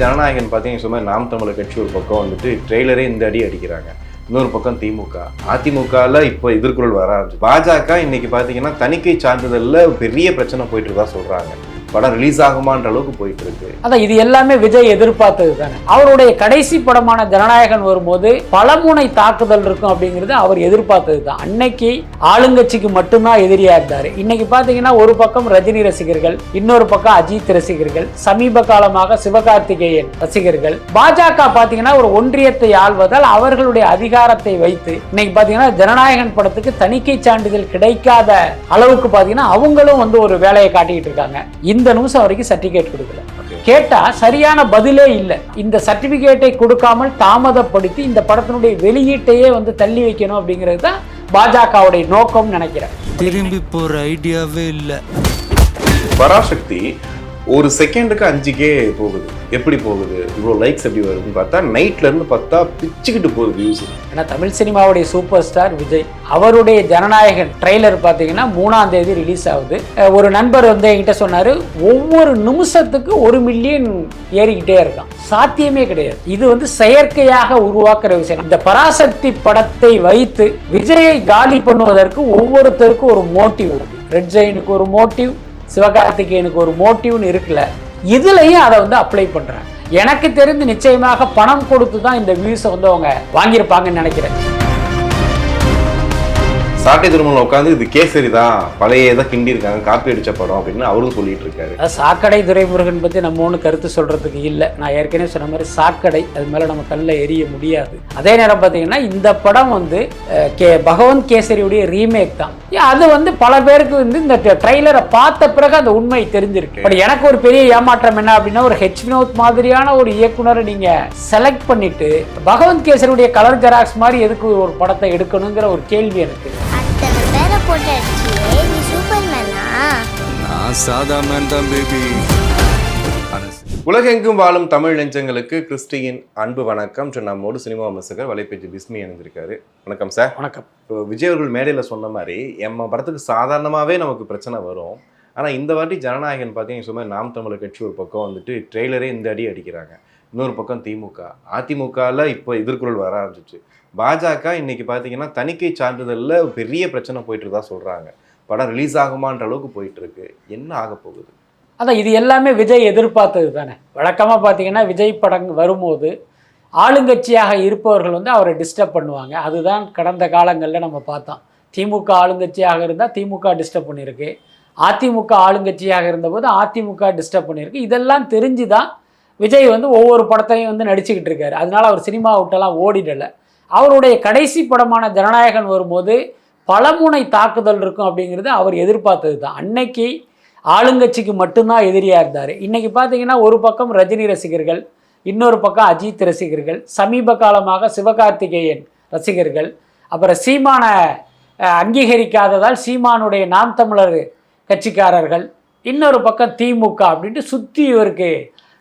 ஜனநாயகன் பார்த்தீங்கன்னா சும்மா நாம் தமிழர் கட்சி ஒரு பக்கம் வந்துட்டு ட்ரெய்லரே இந்த அடி அடிக்கிறாங்க. இன்னொரு பக்கம் திமுக. அதிமுகவில் இப்போ எதிர்குரல் வர ஆரம்பிச்சு பாஜக இன்னைக்கு பார்த்தீங்கன்னா தணிக்கை சான்றிதழில் பெரிய பிரச்சனை போயிட்டு இருக்கா சொல்கிறாங்க படம் ரிலீஸ் ஆகுமான்ற அளவுக்கு போயிட்டு இருக்கு அதான் இது எல்லாமே விஜய் எதிர்பார்த்தது தானே. அவருடைய கடைசி படமான ஜனநாயகன் வரும்போது பலமுனை தாக்குதல் இருக்கும் அப்படிங்கிறது அவர் எதிர்பார்த்தது தான். அன்னைக்கு ஆளுங்கட்சிக்கு மட்டும்தான் எதிரியா இருந்தாரு. இன்னைக்கு பாத்தீங்கன்னா ஒரு பக்கம் ரஜினி ரசிகர்கள் இன்னொரு பக்கம் அஜித் ரசிகர்கள் சமீப காலமாக சிவகார்த்திகேயன் ரசிகர்கள். பாஜக பாத்தீங்கன்னா ஒரு ஒன்றியத்தை ஆள்வதால் அவர்களுடைய அதிகாரத்தை வைத்து இன்னைக்கு பாத்தீங்கன்னா ஜனநாயகன் படத்துக்கு தணிக்கை சான்றிதழ் கிடைக்காத அளவுக்கு பாத்தீங்கன்னா அவங்களும் வந்து ஒரு வேலையை காட்டிக்கிட்டு இருக்காங்க. இந்த நிமிஷம் வரைக்கும் சர்டிபிகேட் கொடுக்கல. கேட்டா சரியான பதிலே இல்லை. இந்த சர்டிபிகேட்டை கொடுக்காமல் தாமதப்படுத்தி இந்த படத்தினுடைய வெளியீட்டையே வந்து தள்ளி வைக்கணும் அப்படிங்கிறது தான் பாஜகவுடைய நோக்கம் நினைக்கிறேன். திரும்பி போற ஐடியாவே இல்லை. பராசக்தி ஒரு செகண்டுக்கு அஞ்சுக்கே போகுது. எப்படி போகுது? இவ்வளோ லைக்ஸ் எப்படி வருதுன்னு பார்த்தா நைட்ல இருந்து பார்த்தா பிச்சுக்கிட்டு போகுது வியூஸ் ஏன்னா தமிழ் சினிமாவுடைய சூப்பர் ஸ்டார் விஜய் அவருடைய ஜனநாயகன் ட்ரெய்லர் பார்த்தீங்கன்னா மூணாம் தேதி ரிலீஸ் ஆகுது. ஒரு நண்பர் வந்து என்கிட்ட சொன்னார் ஒவ்வொரு நிமிஷத்துக்கு ஒரு மில்லியன் ஏறிக்கிட்டே இருக்கான். சாத்தியமே கிடையாது. இது வந்து செயற்கையாக உருவாக்குற விஷயம். இந்த பராசக்தி படத்தை வைத்து விஜயை காலி பண்ணுவதற்கு ஒவ்வொருத்தருக்கும் ஒரு மோட்டிவ் இருக்கு. ரெட் ஜெயினுக்கு ஒரு மோட்டிவ் சிவகார்த்திகேயனுக்கு ஒரு மோட்டிவ்னு இருக்குல்ல இதுலயும் அதை வந்து அப்ளை பண்ணுறேன் எனக்கு தெரிந்து நிச்சயமாக பணம் கொடுத்து தான் இந்த வியூஸை வந்து அவங்க வாங்கியிருப்பாங்கன்னு நினைக்கிறேன். சாட்டை திருமணம் உட்காந்து இது கேசரி தான் பழைய இதை கிண்டி இருக்காங்க காப்பி அடிச்ச படம் அப்படின்னு அவரும் சொல்லிட்டு இருக்காரு. சாக்கடை துரைமுருகன் பற்றி நம்ம ஒன்று கருத்து சொல்கிறதுக்கு இல்லை. நான் ஏற்கனவே சொன்ன மாதிரி சாக்கடை அது மேலே நம்ம கல்லில் எரிய முடியாது. அதே நேரம் பார்த்தீங்கன்னா இந்த படம் வந்து கே பகவந்த் கேசரியுடைய ரீமேக் தான். ஏன் அது வந்து பல பேருக்கு வந்து இந்த ட்ரைலரை பார்த்த பிறகு அந்த உண்மை தெரிஞ்சிருக்கு. பட் எனக்கு ஒரு பெரிய ஏமாற்றம் என்ன அப்படின்னா ஒரு ஹெச் வினோத் மாதிரியான ஒரு இயக்குனரை நீங்கள் செலக்ட் பண்ணிட்டு பகவந்த் கேசரியுடைய கலர் ஜெராக்ஸ் மாதிரி எதுக்கு ஒரு படத்தை எடுக்கணுங்கிற ஒரு கேள்வி எனக்கு. போட்டு அடிச்சியே நீ சூப்பர்மேனா நான் சாதா மேன் தான் பேபி உலகெங்கும் வாழும் தமிழ் நெஞ்சங்களுக்கு கிறிஸ்டியின் அன்பு வணக்கம். நம்மோடு சினிமா விமர்சகர் வலைப்பேச்சு பிஸ்மி இணைந்திருக்காரு வணக்கம் சார். வணக்கம். இப்போ விஜய் அவர்கள் மேடையில் சொன்ன மாதிரி எம்ம படத்துக்கு சாதாரணமாகவே நமக்கு பிரச்சனை வரும். ஆனால் இந்த வாட்டி ஜனநாயகன் பார்த்தீங்கன்னா சும்மா நாம் தமிழர் கட்சி ஒரு பக்கம் வந்துட்டு ட்ரெய்லரே இந்த அடி அடிக்கிறாங்க. இன்னொரு பக்கம் திமுக. அதிமுகவில் இப்போ எதிர்குரல் வர ஆரம்பிச்சிச்சு பாஜக இன்னைக்கு பார்த்தீங்கன்னா தணிக்கை சான்றிதழில் பெரிய பிரச்சனை போயிட்டு இருக்கதா சொல்கிறாங்க படம் ரிலீஸ் ஆகுமான்ற அளவுக்கு போயிட்டு இருக்கு என்ன ஆக போகுது? அதான் இது எல்லாமே விஜய் எதிர்பார்த்தது தானே. வழக்கமாக பார்த்தீங்கன்னா விஜய் படம் வரும்போது ஆளுங்கட்சியாக இருப்பவர்கள் வந்து அவரை டிஸ்டர்ப் பண்ணுவாங்க. அதுதான் கடந்த காலங்களில் நம்ம பார்த்தோம். திமுக ஆளுங்கட்சியாக இருந்தால் திமுக டிஸ்டர்ப் பண்ணியிருக்கு. அதிமுக ஆளுங்கட்சியாக இருந்தபோது அதிமுக டிஸ்டர்ப் பண்ணியிருக்கு. இதெல்லாம் தெரிஞ்சு தான் விஜய் வந்து ஒவ்வொரு படத்தையும் வந்து நடிச்சுக்கிட்டு இருக்காரு. அதனால அவர் சினிமா விட்டெல்லாம் ஓடிடலை. அவருடைய கடைசி படமான ஜனநாயகன் வரும்போது பலமுனை தாக்குதல் இருக்கும் அப்படிங்கிறது அவர் எதிர்பார்த்தது தான். அன்னைக்கு ஆளுங்கட்சிக்கு மட்டும்தான் எதிரியாக இருந்தார். இன்றைக்கி பார்த்தீங்கன்னா ஒரு பக்கம் ரஜினி ரசிகர்கள் இன்னொரு பக்கம் அஜித் ரசிகர்கள் சமீப காலமாக சிவகார்த்திகேயன் ரசிகர்கள் அப்புறம் சீமான அங்கீகரிக்காததால் சீமானுடைய நாம் தமிழர் கட்சிக்காரர்கள் இன்னொரு பக்கம் திமுக அப்படின்ட்டு சுற்றி இவருக்கு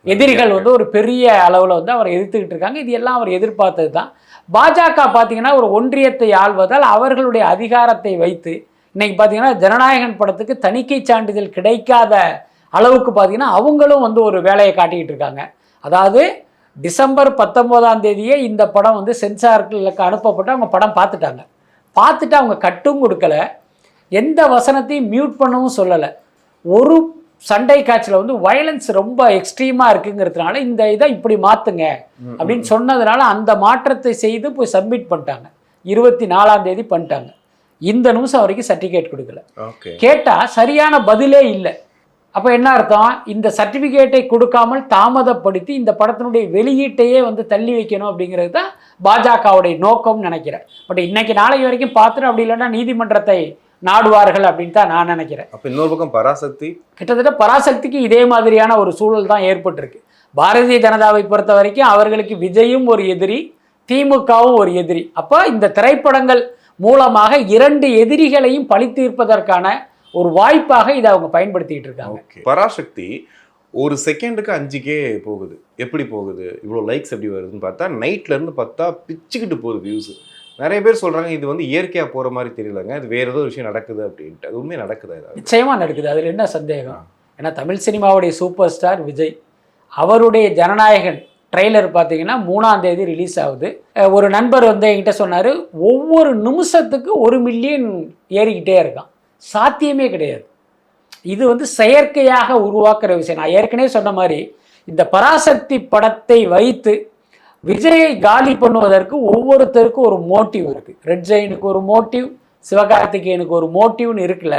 எதிரிகள் வந்து ஒரு பெரிய அளவில் வந்து அவரை எதிர்த்துக்கிட்டு இருக்காங்க. இது எல்லாம் அவர் எதிர்பார்த்தது தான். பாஜக பார்த்தீங்கன்னா ஒரு ஒன்றியத்தை ஆள்வதால் அவர்களுடைய அதிகாரத்தை வைத்து இன்றைக்கி பார்த்தீங்கன்னா ஜனநாயகன் படத்துக்கு தணிக்கை சான்றிதழ் கிடைக்காத அளவுக்கு பார்த்தீங்கன்னா அவங்களும் வந்து ஒரு வேலையை காட்டிக்கிட்டு இருக்காங்க. அதாவது டிசம்பர் பத்தொம்போதாம் தேதியே இந்த படம் வந்து சென்சார்களுக்கு அனுப்பப்பட்டு அவங்க படம் பார்த்துட்டாங்க. பார்த்துட்டு அவங்க கட்டும் கொடுக்கல. எந்த வசனத்தையும் மியூட் பண்ணவும் சொல்லலை. ஒரு சண்டை காட்சியில் வந்து வயலன்ஸ் ரொம்ப எக்ஸ்ட்ரீமாக இருக்குங்கிறதுனால இந்த இதை இப்படி மாற்றுங்க அப்படின்னு சொன்னதுனால அந்த மாற்றத்தை செய்து போய் சப்மிட் பண்ணிட்டாங்க. இருபத்தி நாலாம் தேதி பண்ணிட்டாங்க. இந்த நிமிஷம் வரைக்கும் சர்டிஃபிகேட் கொடுக்கல. கேட்டால் சரியான பதிலே இல்லை. அப்போ என்ன அர்த்தம்? இந்த சர்டிஃபிகேட்டை கொடுக்காமல் தாமதப்படுத்தி இந்த படத்தினுடைய வெளியீட்டையே வந்து தள்ளி வைக்கணும் அப்படிங்கிறது தான் பாஜகவுடைய நோக்கம்னு நினைக்கிறேன். பட் இன்னைக்கு நாளைக்கு வரைக்கும் பார்த்துட்டு அப்படி இல்லைன்னா நீதிமன்றத்தை நாடுவார்கள் அப்படின்னு தான் நான் நினைக்கிறேன். அப்போ இன்னொரு பக்கம் பராசக்தி. கிட்டத்தட்ட பராசக்திக்கு இதே மாதிரியான ஒரு சூழல் தான் ஏற்பட்டிருக்கு. பாரதிய ஜனதாவை பொறுத்த வரைக்கும் அவர்களுக்கு விஜயும் ஒரு எதிரி திமுகவும் ஒரு எதிரி. அப்போ இந்த திரைப்படங்கள் மூலமாக இரண்டு எதிரிகளையும் பழி தீர்ப்பதற்கான ஒரு வாய்ப்பாக இதை அவங்க பயன்படுத்திக்கிட்டு இருக்காங்க. பராசக்தி ஒரு செகண்டுக்கு அஞ்சுக்கே போகுது. எப்படி போகுது? இவ்வளோ லைக்ஸ் எப்படி வருதுன்னு பார்த்தா நைட்ல இருந்து பார்த்தா பிச்சுக்கிட்டு போகுது வியூஸ் நிறைய பேர் சொல்றாங்க இது வந்து இயற்கையா போற மாதிரி தெரியலங்க இது வேற ஏதோ விஷயம் நடக்குது அப்படின்ட்டு. அது உண்மையா நடக்குதா ஏதாவது நிச்சயமா நடக்குது. அதில் என்ன சந்தேகம்? ஏன்னா தமிழ் சினிமாவுடைய சூப்பர் ஸ்டார் விஜய் அவருடைய ஜனநாயகன் ட்ரெய்லர் பார்த்தீங்கன்னா மூணாம் தேதி ரிலீஸ் ஆகுது. ஒரு நண்பர் வந்து என்கிட்ட சொன்னார் ஒவ்வொரு நிமிஷத்துக்கு ஒரு மில்லியன் ஏறிக்கிட்டே இருக்கான். சாத்தியமே கிடையாது. இது வந்து செயற்கையாக உருவாக்குற விஷயம். நான் ஏற்கனவே சொன்ன மாதிரி இந்த பராசக்தி படத்தை வைத்து விஜயை காலி பண்ணுவதற்கு ஒவ்வொருத்தருக்கும் ஒரு மோட்டிவ் இருக்குது ரெட் ஜெயினுக்கு ஒரு மோட்டிவ் சிவகார்த்திகேயனுக்கு ஒரு மோட்டிவ்னு இருக்குல்ல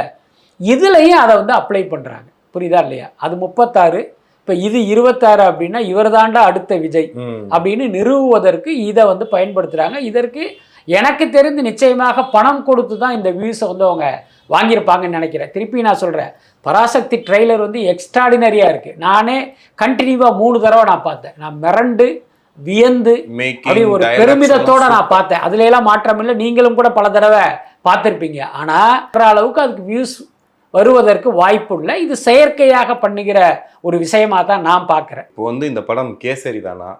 இதுலையும் அதை வந்து அப்ளை பண்ணுறாங்க புரியுதா இல்லையா? அது முப்பத்தாறு இப்போ இது இருபத்தாறு அப்படின்னா இவர் தாண்டா அடுத்த விஜய். அப்படின்னு நிறுவுவதற்கு இதை வந்து பயன்படுத்துகிறாங்க இதற்கு எனக்கு தெரிந்து நிச்சயமாக பணம் கொடுத்து தான் இந்த வியூஸை வந்து அவங்க வாங்கியிருப்பாங்கன்னு நினைக்கிறேன். திருப்பி நான் சொல்கிறேன் பராசக்தி ட்ரெய்லர் வந்து எக்ஸ்ட்ராடினரியாக இருக்குது நானே கண்டினியூவாக மூணு தடவை நான் பார்த்தேன். நான் மிரண்டு வியந்து அப்படி ஒரு பெருமிதத்தோட நான் பார்த்தேன். அதுல எல்லாம் மாற்றம் இல்லை. நீங்களும் கூட பல தடவை பார்த்துருப்பீங்க. ஆனால் அளவுக்கு அதுக்கு வியூஸ் வருவதற்கு வாய்ப்பு இல்லை. இது செயற்கையாக பண்ணுகிற ஒரு விஷயமா தான் நான் பார்க்குறேன். இப்போ வந்து இந்த படம் கேசரி தானா?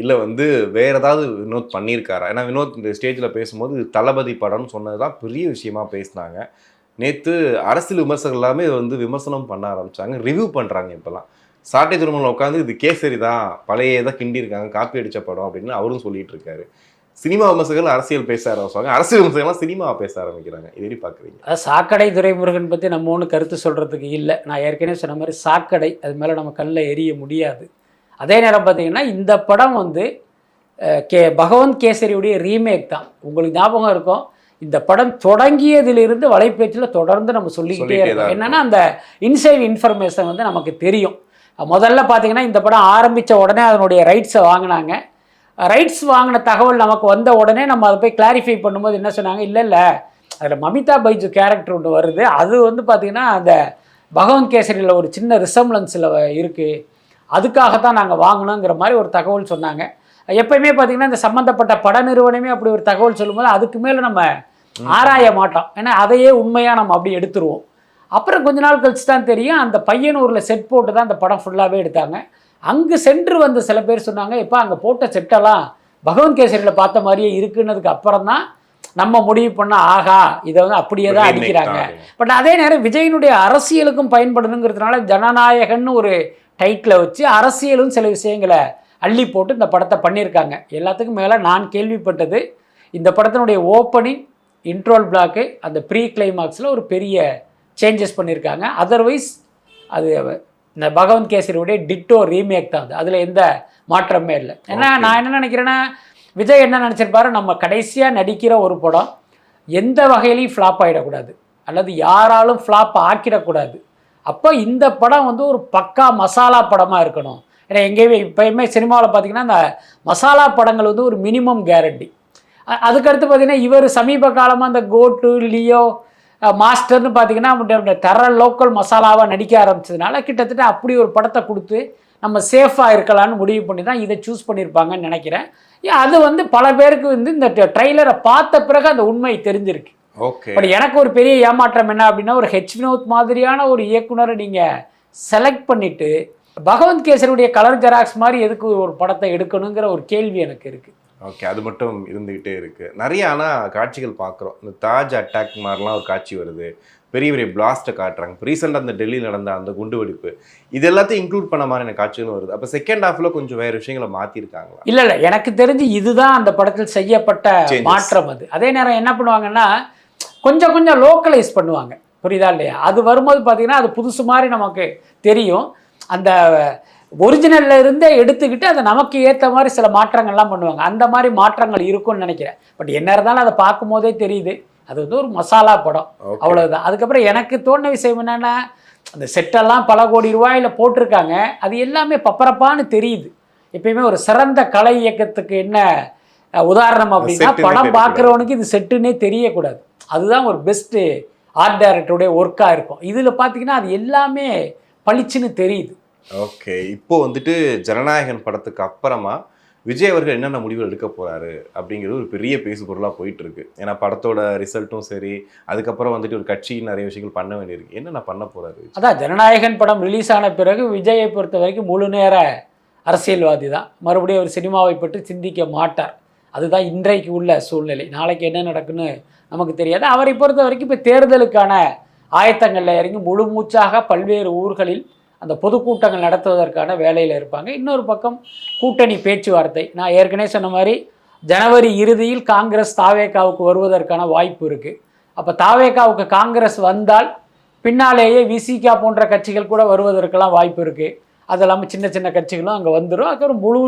இல்லை வந்து வேற ஏதாவது வினோத் பண்ணியிருக்காரா? ஏன்னா வினோத் இந்த ஸ்டேஜில் பேசும்போது தளபதி படம்னு சொன்னது தான் பெரிய விஷயமா பேசினாங்க. நேற்று அரசியல் விமர்சகர்கள் எல்லாமே வந்து விமர்சனம் பண்ண ஆரம்பிச்சாங்க. ரிவ்யூ பண்ணுறாங்க இப்போலாம் சாட்டை திருமணம் உட்காந்து இது கேசரி தான் பழைய இதை கிண்டியிருக்காங்க காப்பி அடித்த படம் அப்படின்னு அவரும் சொல்லிட்டு இருக்காரு. சினிமா விமர்சகர்கள் அரசியல் பேச ஆரம்பிச்சாங்க அரசியல் விமர்சகர்கள்லாம் சினிமாவை பேச ஆரம்பிக்கிறாங்க. இது எப்படி பார்க்குறீங்க அதாவது சாக்கடை துரைமுருகன் பற்றி நம்ம ஒன்றும் கருத்து சொல்கிறதுக்கு இல்லை. நான் ஏற்கனவே சொன்ன மாதிரி சாக்கடை அது மேலே நம்ம கல்லில் எரிய முடியாது. அதே நேரம் பார்த்தீங்கன்னா இந்த படம் வந்து கே பகவந்த் கேசரியுடைய ரீமேக் தான். உங்களுக்கு ஞாபகம் இருக்கும் இந்த படம் தொடங்கியதிலிருந்து வலைப்பேச்சில் தொடர்ந்து நம்ம சொல்லிக்கிட்டே இருக்கோம். என்னன்னா அந்த இன்சைட் இன்ஃபர்மேஷன் வந்து நமக்கு தெரியும். முதல்ல பார்த்தீங்கன்னா இந்த படம் ஆரம்பித்த உடனே அதனுடைய ரைட்ஸை வாங்கினாங்க. ரைட்ஸ் வாங்கின தகவல் நமக்கு வந்த உடனே நம்ம அதை போய் கிளாரிஃபை பண்ணும்போது என்ன சொன்னாங்க? இல்லை இல்லை. அதில் மமிதா பைஜு கேரக்டர் ஒன்று வருது. அது வந்து பார்த்திங்கன்னா அந்த பகவந்த் கேசரியில் ஒரு சின்ன ரிசம்லன்ஸில் இருக்குது அதுக்காகத்தான் நாங்கள் வாங்கினோங்கிற மாதிரி ஒரு தகவல் சொன்னாங்க. எப்பயுமே பார்த்தீங்கன்னா இந்த சம்மந்தப்பட்ட பட நிறுவனமே அப்படி ஒரு தகவல் சொல்லும்போது அதுக்கு மேலே நம்ம ஆராய மாட்டோம். ஏன்னா அதையே உண்மையாக நம்ம அப்படி எடுத்துருவோம். அப்புறம் கொஞ்ச நாள் கழிச்சு தான் தெரியும் அந்த பையனூரில் செட் போட்டு தான் அந்த படம் ஃபுல்லாகவே எடுத்தாங்க. அங்கு சென்று வந்த சில பேர் சொன்னாங்க இப்போ அங்கே போட்ட செட்டெல்லாம் பகவந்த் கேசரியில் பார்த்த மாதிரியே இருக்குன்னதுக்கு அப்புறம் தான் நம்ம முடிவு பண்ண ஆகா இதை வந்து அப்படியே தான் அடிக்கிறாங்க. பட் அதே நேரம் விஜயனுடைய அரசியலுக்கும் பயன்படணுங்கிறதுனால ஜனநாயகன்னு ஒரு டைட்டில் வச்சு அரசியலும் சில விஷயங்களை அள்ளி போட்டு இந்த படத்தை பண்ணியிருக்காங்க. எல்லாத்துக்கும் மேலே நான் கேள்விப்பட்டது இந்த படத்தினுடைய ஓப்பனிங் இன்ட்ரோல் பிளாக்கு அந்த ப்ரீ கிளைமாக்ஸில் ஒரு பெரிய சேஞ்சஸ் பண்ணியிருக்காங்க அதர்வைஸ் அது இந்த பகவந்த் கேசரியுடைய டிட்டோ ரீமேக் தான் அது. அதில் எந்த மாற்றமே இல்லை. ஏன்னா. நான் என்ன நினைக்கிறேன்னா விஜய் என்ன நினச்சிருப்பாரு? நம்ம கடைசியாக நடிக்கிற ஒரு படம் எந்த வகையிலையும் ஃப்ளாப் ஆகிடக்கூடாது அல்லது யாராலும் ஃப்ளாப் ஆக்கிடக்கூடாது. அப்போ இந்த படம் வந்து ஒரு பக்கா மசாலா படமாக இருக்கணும். ஏன்னா எங்கேயுமே இப்போயுமே சினிமாவில் பார்த்தீங்கன்னா இந்த மசாலா படங்கள் வந்து ஒரு மினிமம் கேரண்டி அதுக்கடுத்து பார்த்தீங்கன்னா இவர் சமீப காலமாக அந்த கோட்டு லியோ மாஸ்டர்னு பார்த்தீங்கன்னா தர லோக்கல் மசாலாவாக நடிக்க ஆரம்பிச்சதுனால கிட்டத்தட்ட அப்படி ஒரு படத்தை கொடுத்து நம்ம சேஃபாக இருக்கலாம்னு முடிவு பண்ணி தான் இதை சூஸ் பண்ணியிருப்பாங்கன்னு நினைக்கிறேன். அது வந்து பல பேருக்கு வந்து இந்த ட்ரெய்லரை பார்த்த பிறகு அந்த உண்மை தெரிஞ்சிருக்கு. ஓகே. பட் எனக்கு ஒரு பெரிய ஏமாற்றம் என்ன அப்படின்னா ஒரு ஹெச் வினோத் மாதிரியான ஒரு இயக்குனரை நீங்கள் செலக்ட் பண்ணிட்டு பகவந்த் கேசரியுடைய கலர் ஜெராக்ஸ் மாதிரி எதுக்கு ஒரு படத்தை எடுக்கணுங்கிற ஒரு கேள்வி எனக்கு இருக்குது ஓகே அது மட்டும் இருந்துகிட்டே இருக்கு. நிறைய ஆனால் காட்சிகள் பார்க்குறோம் இந்த தாஜ் அட்டாக் மாதிரிலாம் ஒரு காட்சி வருது. பெரிய பெரிய பிளாஸ்ட்டை காட்டுறாங்க. இப்போ ரீசெண்டாக அந்த டெல்லியில் நடந்த அந்த குண்டு வெடிப்பு இது எல்லாத்தையும் இன்க்ளூட் பண்ண மாதிரியான காட்சிகளும் வருது. அப்போ செகண்ட் ஹாஃபில் கொஞ்சம் வேறு விஷயங்களை மாற்றிருக்காங்களா இல்லை இல்லை. எனக்கு தெரிஞ்சு இதுதான் அந்த படத்தில் செய்யப்பட்ட. மாற்றம் அது. அதே நேரம் என்ன பண்ணுவாங்கன்னா கொஞ்சம் கொஞ்சம் லோக்கலைஸ் பண்ணுவாங்க. புரியுதா இல்லையா? அது வரும்போது பார்த்தீங்கன்னா அது புதுசு மாதிரி நமக்கு தெரியும். அந்த ஒரிஜினல்ல இருந்தே எடுத்துக்கிட்டு அதை நமக்கு ஏற்ற மாதிரி சில மாற்றங்கள்லாம் பண்ணுவாங்க. அந்த மாதிரி மாற்றங்கள் இருக்கும்னு நினைக்கிறேன். பட் என்ன இருந்தாலும் அதை பார்க்கும் போதே தெரியுது. அது வந்து ஒரு மசாலா படம். அவ்வளவுதான். அதுக்கப்புறம் எனக்கு தோணுன விஷயம் என்னன்னா அந்த செட்டெல்லாம் பல கோடி ரூபாயில போட்டிருக்காங்க. அது எல்லாமே பப்பரப்பான்னு தெரியுது. எப்பயுமே ஒரு சிறந்த கலை இயக்கத்துக்கு என்ன உதாரணம் அப்படின்னா படம். பார்க்குறவனுக்கு இது செட்டுன்னே தெரியக்கூடாது. அதுதான் ஒரு பெஸ்ட்டு ஆர்ட் டைரக்டருடைய ஒர்க்காக இருக்கும். இதில் பார்த்தீங்கன்னா அது எல்லாமே பளிச்சுன்னு தெரியுது. ஓகே இப்போ வந்துட்டு ஜனநாயகன் படத்துக்கு அப்புறமா விஜய் அவர்கள் என்னென்ன முடிவுகள் எடுக்க போகிறாரு அப்படிங்கிறது ஒரு பெரிய பேசு பொருளாக போயிட்டு இருக்கு ஏன்னா படத்தோட ரிசல்ட்டும் சரி அதுக்கப்புறம் வந்துட்டு ஒரு கட்சியின் நிறைய விஷயங்கள் பண்ண வேண்டியிருக்கு. என்னென்ன பண்ண போகிறாரு அதான் ஜனநாயகன் படம் ரிலீஸ் ஆன பிறகு விஜயை பொறுத்த வரைக்கும் முழு நேர அரசியல்வாதி தான். மறுபடியும் அவர் சினிமாவை பற்றி சிந்திக்க மாட்டார். அதுதான் இன்றைக்கு உள்ள சூழ்நிலை. நாளைக்கு என்ன நடக்குன்னு நமக்கு தெரியாது. அவரை பொறுத்த வரைக்கும் இப்போ தேர்தலுக்கான ஆயத்தங்களில் இறங்கி முழு மூச்சாக பல்வேறு ஊர்களில் அந்த பொதுக்கூட்டங்கள் நடத்துவதற்கான வேலையில் இருப்பாங்க. இன்னொரு பக்கம் கூட்டணி பேச்சுவார்த்தை. நான் ஏற்கனவே சொன்ன மாதிரி ஜனவரி இறுதியில் காங்கிரஸ் தாவேகாவுக்கு வருவதற்கான வாய்ப்பு இருக்குது அப்போ தாவேகாவுக்கு காங்கிரஸ் வந்தால் பின்னாலேயே விசிகா போன்ற கட்சிகள் கூட வருவதற்கெல்லாம் வாய்ப்பு இருக்குது அது இல்லாமல் சின்ன சின்ன கட்சிகளும் அங்கே வந்துடும் அதுக்கப்புறம் முழு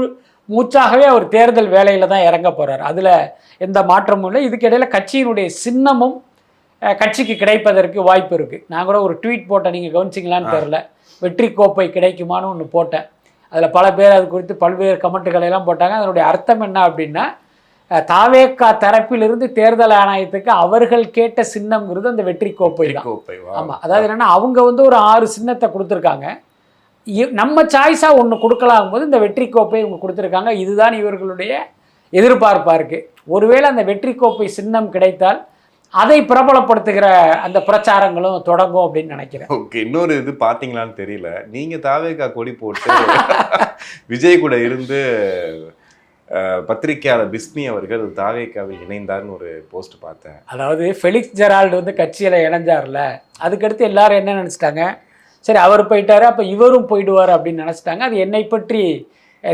மூச்சாகவே அவர் தேர்தல் வேலையில் தான் இறங்க போகிறார் அதில் எந்த மாற்றமும் இல்லை. இதுக்கிடையில் கட்சியினுடைய சின்னமும் கட்சிக்கு கிடைப்பதற்கு வாய்ப்பு இருக்குது நான் கூட ஒரு ட்வீட் போட்டேன். நீங்கள் கவனிச்சிங்களான்னு தெரில வெற்றி கோப்பை கிடைக்குமான்னு ஒன்று போட்டேன். அதில் பல பேர் அது குறித்து பல்வேறு கமெண்ட்டுகளை எல்லாம் போட்டாங்க. அதனுடைய அர்த்தம் என்ன அப்படின்னா தாவேக்கா தரப்பிலிருந்து தேர்தல் ஆணையத்துக்கு அவர்கள் கேட்ட சின்னம்ங்கிறது அந்த வெற்றி கோப்பை தான். ஆமாம் அதாவது என்னன்னா அவங்க வந்து ஒரு ஆறு சின்னத்தை கொடுத்துருக்காங்க. நம்ம சாய்ஸாக ஒன்று கொடுக்கலாம் போது இந்த வெற்றி கோப்பை இவங்க கொடுத்துருக்காங்க. இதுதான் இவர்களுடைய எதிர்பார்ப்பாக இருக்குது ஒருவேளை அந்த வெற்றி கோப்பை சின்னம் கிடைத்தால் அதை பிரபலப்படுத்துகிற அந்த பிரச்சாரங்களும் தொடங்கும் அப்படின்னு நினைக்கிறேன். ஓகே இன்னொரு இது பாத்தீங்களான்னு தெரியல. நீங்க தாவேகா கொடி போட்டு விஜய் கூட இருந்து அஹ், பத்திரிக்கையாளர் பிஸ்மி அவர்கள் தாவேகாவில் இணைந்தார்னு ஒரு போஸ்ட் பார்த்தேன். அதாவது ஃபெலிக்ஸ் ஜெரால்டு வந்து கட்சியில் இணைஞ்சார்ல. அதுக்கடுத்து எல்லாரும் என்ன நினச்சிட்டாங்க? சரி அவர் போயிட்டாரு அப்போ இவரும் போயிடுவார் அப்படின்னு நினச்சிட்டாங்க. அது என்னை பற்றி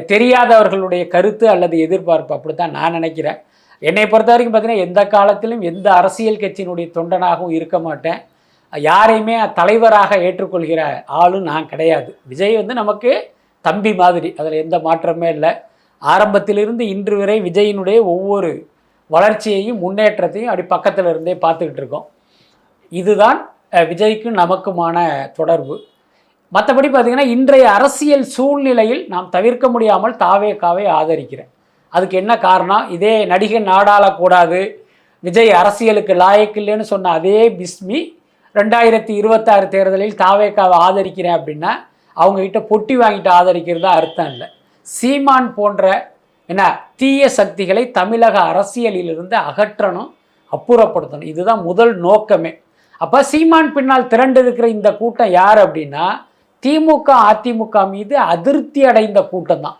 தெரியாதவர்களுடைய கருத்து அல்லது எதிர்பார்ப்பு அப்படித்தான் நான் நினைக்கிறேன். என்னை பொறுத்த வரைக்கும் பார்த்தீங்கன்னா எந்த காலத்திலும் எந்த அரசியல் கட்சியினுடைய தொண்டனாகவும் இருக்க மாட்டேன். யாரையுமே தலைவராக ஏற்றுக்கொள்கிற ஆளும் நான் கிடையாது. விஜய் வந்து நமக்கு தம்பி மாதிரி அதில் எந்த மாற்றமே இல்லை. ஆரம்பத்திலிருந்து இன்று வரை விஜயினுடைய ஒவ்வொரு வளர்ச்சியையும் முன்னேற்றத்தையும் அப்படி பக்கத்தில் இருந்தே பார்த்துக்கிட்டு இருக்கோம். இதுதான் விஜய்க்கும் நமக்குமான தொடர்பு. மற்றபடி பார்த்திங்கன்னா இன்றைய அரசியல் சூழ்நிலையில் நாம் தவிர்க்க முடியாமல் தாவே காவே ஆதரிக்கிறேன். அதுக்கு என்ன காரணம்? இதே நடிகன் நாடாளக்கூடாது விஜய் அரசியலுக்கு லாயக்கில்லைன்னு சொன்ன அதே பிஸ்மி ரெண்டாயிரத்தி இருபத்தாறு தேர்தலில் தாவேக்காவை ஆதரிக்கிறேன் அப்படின்னா அவங்ககிட்ட பொட்டி வாங்கிட்டு ஆதரிக்கிறதா அர்த்தம் இல்லை. சீமான் போன்ற என்ன தீய சக்திகளை தமிழக அரசியலிலிருந்து அகற்றணும் அப்புறப்படுத்தணும். இதுதான் முதல் நோக்கமே. அப்போ சீமான் பின்னால் திரண்டு இருக்கிற இந்த கூட்டம் யார் அப்படின்னா திமுக அதிமுக மீது அதிருப்தி அடைந்த கூட்டம் தான்.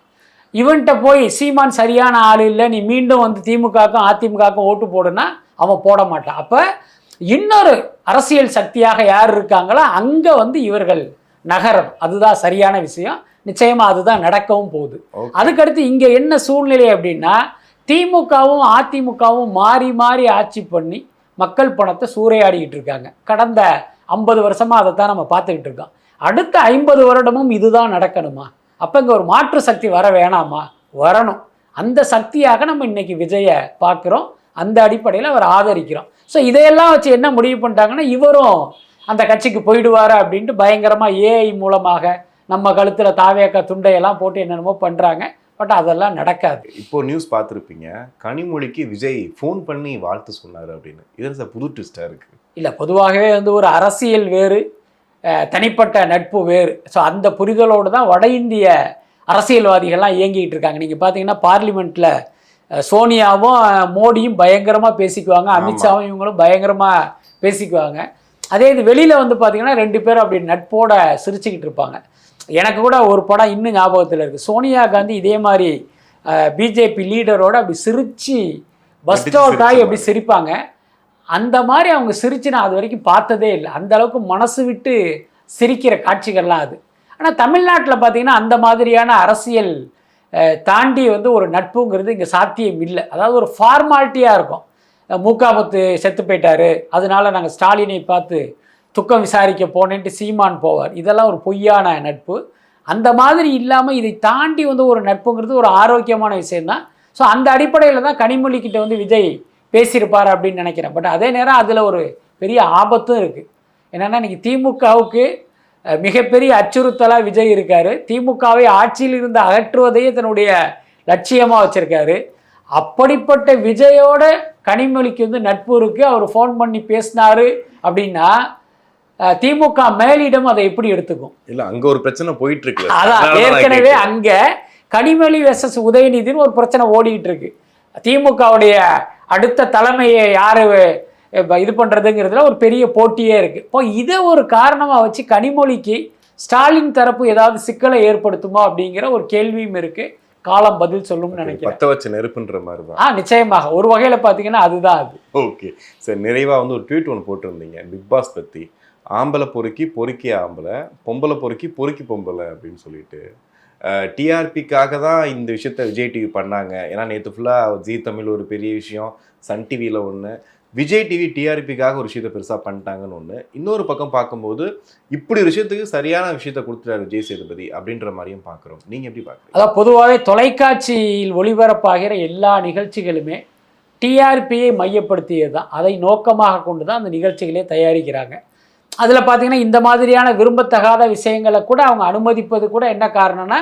இவன்கிட்ட போய் சீமான் சரியான ஆள் இல்லை நீ மீண்டும் வந்து திமுகவுக்கும் அதிமுகவுக்கும் ஓட்டு போடுனா அவன் போட மாட்டான். அப்போ இன்னொரு அரசியல் சக்தியாக யார் இருக்காங்களோ அங்கே வந்து இவர்கள் நகரம். அதுதான் சரியான விஷயம். நிச்சயமாக அதுதான் நடக்கவும் போகுது. அதுக்கடுத்து இங்கே என்ன சூழ்நிலை அப்படின்னா திமுகவும் அதிமுகவும் மாறி மாறி ஆட்சி பண்ணி மக்கள் பணத்தை சூறையாடிக்கிட்டு இருக்காங்க. கடந்த ஐம்பது வருஷமாக அதைத்தான் நம்ம பார்த்துக்கிட்டு இருக்கோம். அடுத்த ஐம்பது வருடமும் இதுதான் நடக்கணுமா? அப்போ இங்கே ஒரு மாற்று சக்தி வர வேணாமா? வரணும். அந்த சக்தியாக நம்ம இன்னைக்கு விஜயை பார்க்குறோம். அந்த அடிப்படையில் அவர் ஆதரிக்கிறோம். ஸோ இதையெல்லாம் வச்சு என்ன முடிவு பண்ணிட்டாங்கன்னா இவரும் அந்த கட்சிக்கு போயிடுவார் அப்படின்ட்டு பயங்கரமாக ஏஐ மூலமாக நம்ம கழுத்தில் தாவேக்க துண்டையெல்லாம் போட்டு என்னென்னமோ பண்ணுறாங்க பட் அதெல்லாம் நடக்காது. இப்போ நியூஸ் பார்த்துருப்பீங்க. கனிமொழிக்கு விஜய் ஃபோன் பண்ணி வாழ்த்து சொன்னார் அப்படின்னு. இது புது ட்விஸ்டாக இருக்கு? இல்லை பொதுவாகவே வந்து ஒரு அரசியல் வேறு. தனிப்பட்ட நட்பு வேறு. ஸோ அந்த புரிதலோடு தான் வட இந்திய அரசியல்வாதிகள்லாம் இயங்கிட்டு இருக்காங்க. நீங்கள் பார்த்தீங்கன்னா பார்லிமெண்ட்டில் சோனியாவும் மோடியும் பயங்கரமாக பேசிக்குவாங்க. அமித்ஷாவும் இவங்களும் பயங்கரமாக பேசிக்குவாங்க. அதே இது வெளியில் வந்து பார்த்தீங்கன்னா ரெண்டு பேரும் அப்படி நட்போட சிரிச்சுக்கிட்டு இருப்பாங்க. எனக்கு கூட ஒரு படம் இன்னும் ஞாபகத்தில் இருக்குது சோனியா காந்தி இதே மாதிரி பிஜேபி லீடரோட அப்படி சிரிச்சு பஸ் அவுட் ஆகி அப்படி. சிரிப்பாங்க. அந்த மாதிரி அவங்க சிரிச்சு நான் அது வரைக்கும் பார்த்ததே இல்லை. அந்த அளவுக்கு மனசு விட்டு சிரிக்கிற காட்சிகள்லாம் அது. ஆனால் தமிழ்நாட்டில் பார்த்திங்கன்னா அந்த மாதிரியான அரசியல் தாண்டி வந்து ஒரு நட்புங்கிறது இங்கே சாத்தியம் இல்லை. அதாவது ஒரு ஃபார்மாலிட்டியாக இருக்கும். மூக்காபத்து செத்து போயிட்டார். அதனால நாங்கள் ஸ்டாலினை பார்த்து துக்கம் விசாரிக்க போனேன்ட்டு சீமான் போவார். இதெல்லாம் ஒரு பொய்யான நட்பு. அந்த மாதிரி இல்லாமல் இதை தாண்டி வந்து ஒரு நட்புங்கிறது ஒரு ஆரோக்கியமான விஷயம்தான். ஸோ அந்த அடிப்படையில் தான் கனிமொழிக்கிட்ட வந்து விஜய் பேசியிருப்பார் அப்படின்னு நினைக்கிறேன். பட் அதே நேரம் அதில் ஒரு பெரிய ஆபத்தும் இருக்குது என்னென்னா இன்னைக்கு திமுகவுக்கு மிகப்பெரிய அச்சுறுத்தலாக விஜய் இருக்கார். திமுகவை ஆட்சியில் இருந்து அகற்றுவதையே தன்னுடைய லட்சியமாக வச்சுருக்காரு. அப்படிப்பட்ட விஜயோட கனிமொழிக்கு வந்து நட்பு இருக்குது அவர் ஃபோன் பண்ணி பேசினாரு அப்படின்னா திமுக மேலிடம் அதை எப்படி எடுத்துக்கும்? இல்ல அங்க ஒரு பிரச்சனை போயிட்டு இருக்கு அதான் ஏற்கனவே அங்க கனிமொழி வெர்சஸ் உதயநிதினு ஒரு பிரச்சனை ஓடிட்டு இருக்கு திமுகவுடைய அடுத்த தலைமையை யாரு இது பண்றதுங்கிறதுல ஒரு பெரிய போட்டியே இருக்கு. இப்போ இதை ஒரு காரணமா வச்சு கனிமொழிக்கு ஸ்டாலின் தரப்பு ஏதாவது சிக்கலை ஏற்படுத்துமா அப்படிங்கிற ஒரு கேள்வியும் இருக்கு. காலம் பதில் சொல்லும்னு நினைக்கிறேன். பத்த வச்ச நெருப்புன்ற மாதிரி தான் ஆ நிச்சயமாக. ஒரு வகையில பாத்தீங்கன்னா அதுதான் அது. ஓகே சரி நிறைவா வந்து ஒரு ட்வீட் ஒன்று போட்டிருந்தீங்க. பிக் பாஸ் பத்தி. ஆம்பளை பொறுக்கி பொறுக்கி ஆம்பளை பொம்பளை பொறுக்கி பொறுக்கி பொம்பளை அப்படின்னு சொல்லிட்டு. டிஆர்பிக்காக தான் இந்த விஷயத்த விஜய் டிவி பண்ணாங்க. ஏன்னா நேற்று ஃபுல்லாக ஜீ தமிழ் ஒரு பெரிய விஷயம் சன் டிவியில் ஒன்று விஜய் டிவி டிஆர்பிக்காக ஒரு விஷயத்த பெருசாக பண்ணிட்டாங்கன்னு ஒன்று இன்னொரு பக்கம் பார்க்கும்போது இப்படி ஒரு விஷயத்துக்கு சரியான விஷயத்த கொடுத்துட்டாரு விஜய் சேதுபதி அப்படின்ற மாதிரியும் பார்க்குறோம். நீங்கள் எப்படி பார்க்குறீங்க? அதான் பொதுவாகவே தொலைக்காட்சியில் ஒளிபரப்பாகிற எல்லா நிகழ்ச்சிகளுமே டிஆர்பியை மையப்படுத்தியது தான் அதை நோக்கமாக கொண்டு தான் அந்த நிகழ்ச்சிகளே தயாரிக்கிறாங்க. அதில் பார்த்தீங்கன்னா இந்த மாதிரியான விரும்பத்தகாத விஷயங்களை கூட அவங்க அனுமதிப்பது கூட என்ன காரணம்னா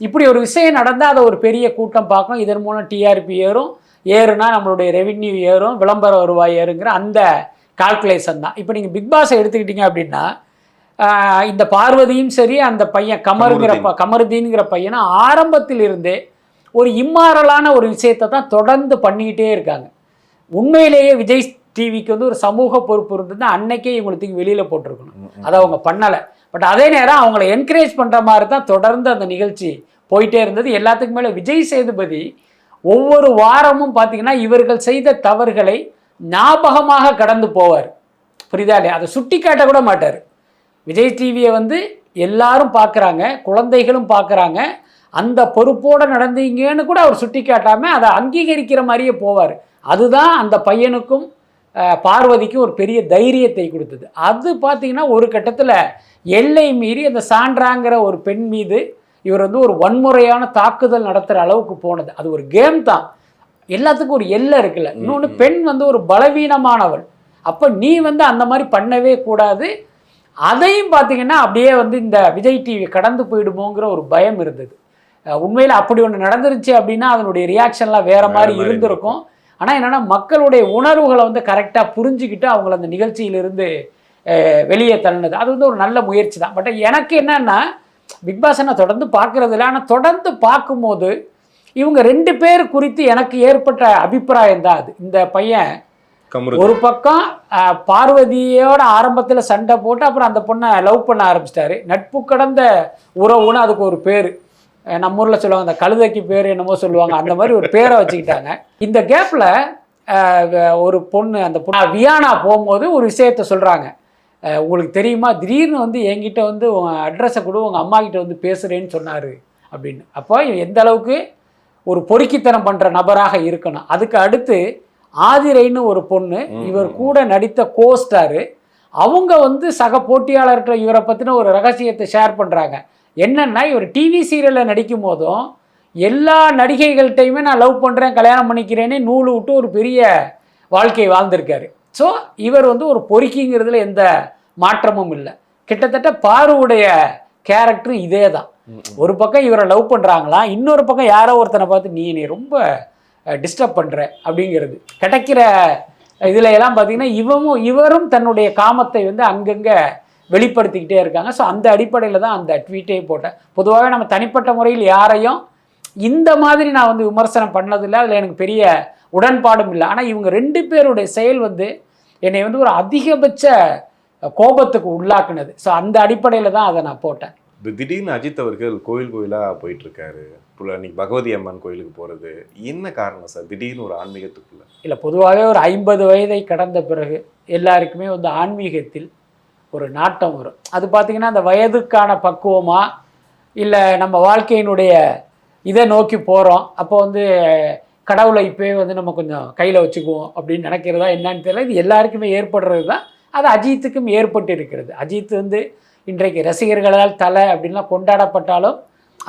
இப்படி ஒரு விஷயம் நடந்தால் அதை ஒரு பெரிய கூட்டம் பார்க்கும். இதன் மூலம் டிஆர்பி ஏறும். ஏறுனா நம்மளுடைய ரெவின்யூ ஏறும். விளம்பர வருவாய் ஏறுங்கிற அந்த கால்குலேஷன் தான். இப்போ நீங்கள் பிக் பாஸை எடுத்துக்கிட்டீங்க அப்படின்னா இந்த பார்வதியும் சரி அந்த பையன் கமருங்கிற ப- கமருதீன்கிற பையனை ஆரம்பத்தில் இருந்தே ஒரு இம்மாரலான ஒரு விஷயத்தை தான் தொடர்ந்து பண்ணிக்கிட்டே இருக்காங்க. உண்மையிலேயே விஜய் டிவிக்கு வந்து ஒரு சமூக பொறுப்பு இருந்ததுன்னா அன்னைக்கே இவங்களுக்கு தூக்கி வெளியில் போட்டிருக்கணும். அதை அவங்க பண்ணலை. பட் அதே நேரம் அவங்கள என்கரேஜ் பண்ணுற மாதிரி தான் தொடர்ந்து அந்த நிகழ்ச்சி போயிட்டே இருந்தது. எல்லாத்துக்கும் மேலே விஜய் சேதுபதி ஒவ்வொரு வாரமும் பார்த்தீங்கன்னா இவர்கள் செய்த தவறுகளை ஞாபகமாக கடந்து போவார். புரியுதா இல்லையா? அதை சுட்டி காட்ட கூட மாட்டார். விஜய் டிவியை வந்து எல்லாரும் பார்க்குறாங்க குழந்தைகளும் பார்க்குறாங்க அந்த பொறுப்போடு நடந்தீங்கன்னு கூட அவர் சுட்டி காட்டாமல் அதை அங்கீகரிக்கிற மாதிரியே போவார். அதுதான் அந்த பையனுக்கும் அஹ், பார்வதிக்கும் ஒரு பெரிய தைரியத்தை கொடுத்தது. அது பார்த்தீங்கன்னா ஒரு கட்டத்தில் எல்லை மீறி அந்த சான்றாங்கிற ஒரு பெண் மீது இவர் வந்து ஒரு வன்முறையான தாக்குதல் நடத்துகிற அளவுக்கு போனது. அது ஒரு கேம் தான். எல்லாத்துக்கும் ஒரு எல்லை இருக்குல்ல. இன்னொன்று பெண் வந்து ஒரு பலவீனமானவள். அப்போ நீ வந்து அந்த மாதிரி பண்ணவே கூடாது. அதையும் பார்த்தீங்கன்னா அப்படியே வந்து இந்த விஜய் டிவி கடந்து போயிடுமோங்கிற ஒரு பயம் இருந்தது. உண்மையில் அப்படி ஒன்று நடந்துருச்சு அப்படின்னா அதனுடைய ரியாக்ஷன்லாம் வேற மாதிரி இருந்திருக்கும். ஆனால் என்னன்னா மக்களுடைய உணர்வுகளை வந்து கரெக்டாக புரிஞ்சுக்கிட்டு அவங்கள அந்த நிகழ்ச்சியிலிருந்து வெளியே தள்ளினது. அது வந்து ஒரு நல்ல முயற்சி தான் பட் எனக்கு என்னன்னா பிக் பாஸை நான் தொடர்ந்து பார்க்கறது இல்லை. ஆனால் தொடர்ந்து பார்க்கும்போது இவங்க ரெண்டு பேர் குறித்து எனக்கு ஏற்பட்ட அபிப்பிராயம் தான் அது. இந்த பையன் ஒரு பக்கம் பார்வதியோட ஆரம்பத்தில் சண்டை போட்டு அப்புறம் அந்த பொண்ணை லவ் பண்ண ஆரம்பிச்சிட்டாரு. நட்பு கடந்த உறவுன்னு அதுக்கு ஒரு பேர். நம்ம ஊரில் சொல்லுவாங்க அந்த கழுதைக்கு பேர் என்னமோ சொல்லுவாங்க அந்த மாதிரி ஒரு பேரை வச்சுக்கிட்டாங்க. இந்த கேப்பில் ஒரு பொண்ணு அந்த பொண்ணு வியானா போகும்போது ஒரு விஷயத்த சொல்கிறாங்க உங்களுக்கு தெரியுமா? திடீர்னு வந்து என்கிட்ட வந்து உங்கள் அட்ரஸை கொடு உங்கள் அம்மா கிட்ட வந்து பேசுகிறேன்னு சொன்னார் அப்படின்னு. அப்போ எந்த அளவுக்கு ஒரு பொறுக்கித்தனம் பண்ணுற நபராக இருக்கணும். அதுக்கு அடுத்து ஆதிரைன்னு ஒரு பொண்ணு இவர் கூட நடித்த கோஸ்டாரு அவங்க வந்து சக போட்டியாளர்கிட்ட இவரை பற்றின ஒரு ரகசியத்தை ஷேர் பண்ணுறாங்க என்னன்னா இவர் டிவி சீரியலில் நடிக்கும் போதும் எல்லா நடிகைகள்கிட்டையுமே நான் லவ் பண்ணுறேன் கல்யாணம் பண்ணிக்கிறேன்னு நூல் விட்டு ஒரு பெரிய வாழ்க்கை வாழ்ந்திருக்காரு. ஸோ இவர் வந்து ஒரு பொறுக்கிங்கிறதுல எந்த மாற்றமும் இல்லை. கிட்டத்தட்ட பாருவுடைய கேரக்டர் இதே தான். ஒரு பக்கம் இவரை லவ் பண்ணுறாங்களா இன்னொரு பக்கம் யாரோ ஒருத்தனை பார்த்து நீ நீ ரொம்ப டிஸ்டர்ப் பண்ணுற அப்படிங்கிறது. கிடைக்கிற இதில் எல்லாம் பார்த்தீங்கன்னா இவமும் இவரும் தன்னுடைய காமத்தை வந்து அங்கங்கே வெளிப்படுத்திக்கிட்டே இருக்காங்க. ஸோ அந்த அடிப்படையில் தான் அந்த ட்வீட்டே போட்டேன். பொதுவாகவே நம்ம தனிப்பட்ட முறையில் யாரையும் இந்த மாதிரி நான் வந்து விமர்சனம் பண்ணதில்லை. அதில் எனக்கு பெரிய உடன்பாடும் இல்லை. ஆனால் இவங்க ரெண்டு பேருடைய செயல் வந்து என்னை வந்து ஒரு அதிகபட்ச கோபத்துக்கு உள்ளாக்குனது. ஸோ அந்த அடிப்படையில் தான் அதை நான் போட்டேன். இப்ப திடீர்னு அஜித் அவர்கள் கோயில் கோயிலா போயிட்டு இருக்காரு. புள்ள இன்னைக்கு பகவதி அம்மன் கோயிலுக்கு போறது. என்ன காரணம் சார்? திடீர்னு ஒரு ஆன்மீகத்துக்குள்ள? இல்லை பொதுவாகவே ஒரு ஐம்பது வயதை கடந்த பிறகு எல்லாருக்குமே வந்து ஆன்மீகத்தில் ஒரு நாட்டம் வரும். அது பார்த்திங்கன்னா அந்த வயதுக்கான பக்குவமாக இல்லை நம்ம வாழ்க்கையினுடைய இதை நோக்கி போகிறோம் அப்போ வந்து கடவுளை இப்போயே வந்து நம்ம கொஞ்சம் கையில் வச்சுக்குவோம் அப்படின்னு நினைக்கிறதா என்னன்னு தெரியல. இது எல்லாருக்குமே ஏற்படுறது தான். அது அஜித்துக்கும் ஏற்பட்டு இருக்கிறது. அஜித் வந்து இன்றைக்கு ரசிகர்களால் தலை அப்படின்லாம் கொண்டாடப்பட்டாலும்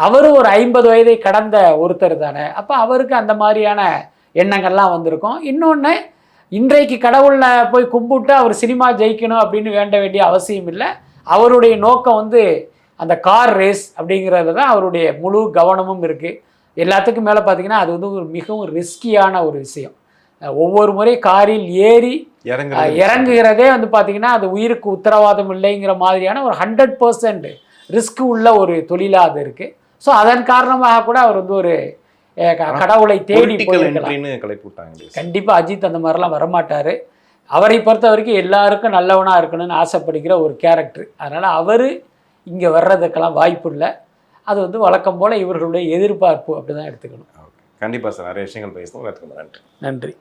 அவரும் ஒரு ஐம்பது வயதை கடந்த ஒருத்தர் தானே. அப்போ அவருக்கு அந்த மாதிரியான எண்ணங்கள்லாம் வந்திருக்கும். இன்னொன்று இன்றைக்கு கடவுளில் போய் கும்பிட்டு அவர் சினிமா ஜெயிக்கணும் அப்படின்னு வேண்ட வேண்டிய அவசியம் இல்லை. அவருடைய நோக்கம் வந்து அந்த கார் ரேஸ் அப்படிங்கிறதுல தான் அவருடைய முழு கவனமும் இருக்குது எல்லாத்துக்கும் மேலே பார்த்தீங்கன்னா அது வந்து ஒரு மிகவும் ரிஸ்கியான ஒரு விஷயம். ஒவ்வொரு முறை காரில் ஏறி இறங்குகிறதே வந்து பார்த்தீங்கன்னா அது உயிருக்கு உத்தரவாதம் இல்லைங்கிற மாதிரியான ஒரு ஹண்ட்ரட் பர்சன்ட் ரிஸ்க் உள்ள ஒரு தொழிலாக அது இருக்குது ஸோ அதன் காரணமாக கூட அவர் வந்து ஒரு கடவுளை தேடி கண்டிப்பாக அஜித் அந்த மாதிரிலாம் வரமாட்டார். அவரை பொறுத்த வரைக்கும் எல்லாருக்கும் நல்லவனாக இருக்கணும்னு ஆசைப்படுகிற ஒரு கேரக்டர் அதனால் அவர் இங்கே வர்றதுக்கெல்லாம் வாய்ப்பு இல்லை. அது வந்து வழக்கம் போல் இவர்களுடைய எதிர்பார்ப்பு அப்படி தான் எடுத்துக்கணும் கண்டிப்பா சார் நிறைய விஷயங்கள் பேசணும். நன்றி. நன்றி.